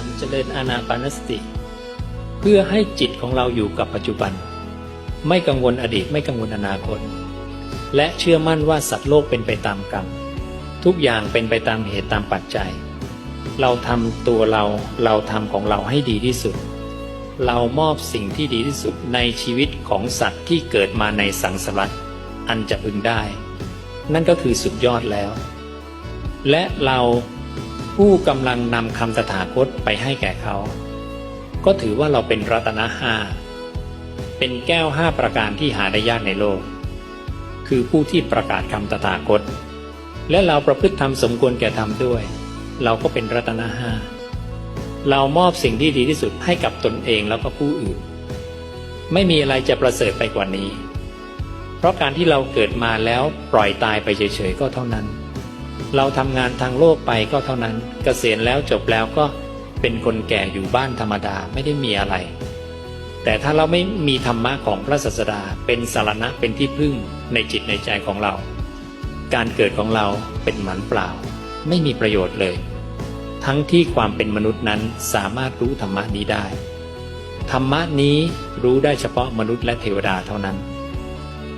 ันเจริญอานาปานสติ เพื่อให้จิตของเราอยู่กับปัจจุบัน ไม่กังวลอดีตไม่กังวลอนาคต และเชื่อมั่นว่าสัตว์โลกเป็นไปตามกรรม ทุกอย่างเป็นไปตามเหตุตามปัจจัย เราทำตัวเราเราทำของเราให้ดีที่สุด เรามอบสิ่งที่ดีที่สุดในชีวิตของสัตว์ที่เกิดมาในสังสารวัฏอันจะพึงได้ นั่นก็คือสุดยอดแล้ว และเรา ผู้กำลังนำคำตถาคตไปให้แก่เขา ก็ถือว่าเราเป็นรัตนะห้าเป็นแก้วห้าประการที่หาได้ยากในโลก คือผู้ที่ประกาศคำตถาคต และเราประพฤติธรรมสมควรแก่ธรรมด้วย เราก็เป็นรัตนะห้าเรามอบสิ่งที่ดีที่สุดให้กับตนเองแล้วก็ผู้อื่น ไม่มีอะไรจะประเสริฐไปกว่านี้ เพราะการที่เราเกิดมาแล้วปล่อยตายไปเฉยๆก็เท่านั้น เราทำงานทางโลกไปก็เท่านั้นเกษียณแล้วจบแล้วก็เป็นคนแก่อยู่บ้านธรรมดาไม่ได้มีอะไร แต่ถ้าเราไม่มีธรรมะของพระศาสดาเป็นสารณะเป็นที่พึ่งในจิตในใจของเรา การเกิดของเราเป็นหมันเปล่า ไม่มีประโยชน์เลย ทั้งที่ความเป็นมนุษย์นั้นสามารถรู้ธรรมะนี้ได้ ธรรมะนี้รู้ได้เฉพาะมนุษย์และเทวดาเท่านั้น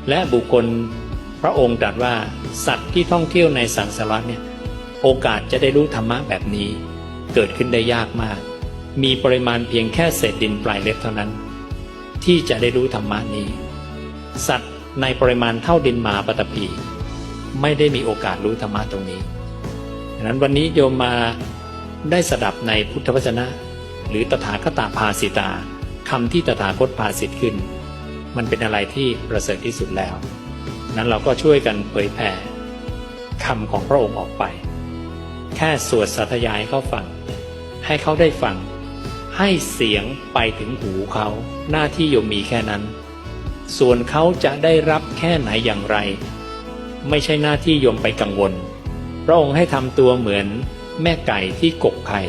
และบุคคลพระองค์ตรัสว่าสัตว ที่ท่องเที่ยวในสังสารวัฏเนี่ยโอกาสจะได้รู้ธรรมะแบบนี้ เกิดขึ้นได้ยากมาก มีปริมาณเพียงแค่เศษดินปลายเล็บเท่านั้น ที่จะได้รู้ธรรมะนี้ สัตว์ในปริมาณเท่าดินหมาปตพีไม่ได้มีโอกาสรู้ธรรมะตรงนี้ดังนั้นวันนี้โยมมาได้สดับในพุทธวจนะ หรือตถาคตาภาสิตาคำที่ตถาคตภาสิทธิ์ขึ้น มันเป็นอะไรที่ประเสริฐที่สุดแล้ว นั้นเราก็ช่วยกันเผยแผ่ คำของพระองค์ออกไป แค่สวดสาธยายให้เขาฟัง ให้เขาได้ฟัง ให้เสียงไปถึงหูเขาหน้าที่โยมมีแค่นั้น ส่วนเขาจะได้รับแค่ไหนอย่างไร ไม่ใช่หน้าที่โยมไปกังวล พระองค์ให้ทำตัวเหมือนแม่ไก่ที่กกไข่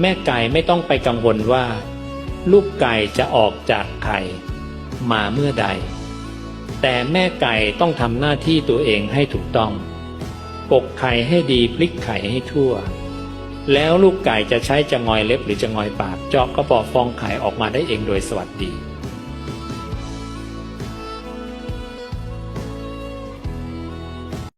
แม่ไก่ไม่ต้องไปกังวลว่า ลูกไก่จะออกจากไข่มาเมื่อใด แต่แม่ไก่ต้องทำหน้าที่ตัวเองให้ถูกต้อง กกไข่ให้ดีพลิกไข่ให้ทั่ว แล้วลูกไก่จะใช้จะงอยเล็บหรือจะงอยปากเจาะกระบอกฟองไข่ออกมาได้เองโดยสวัสดี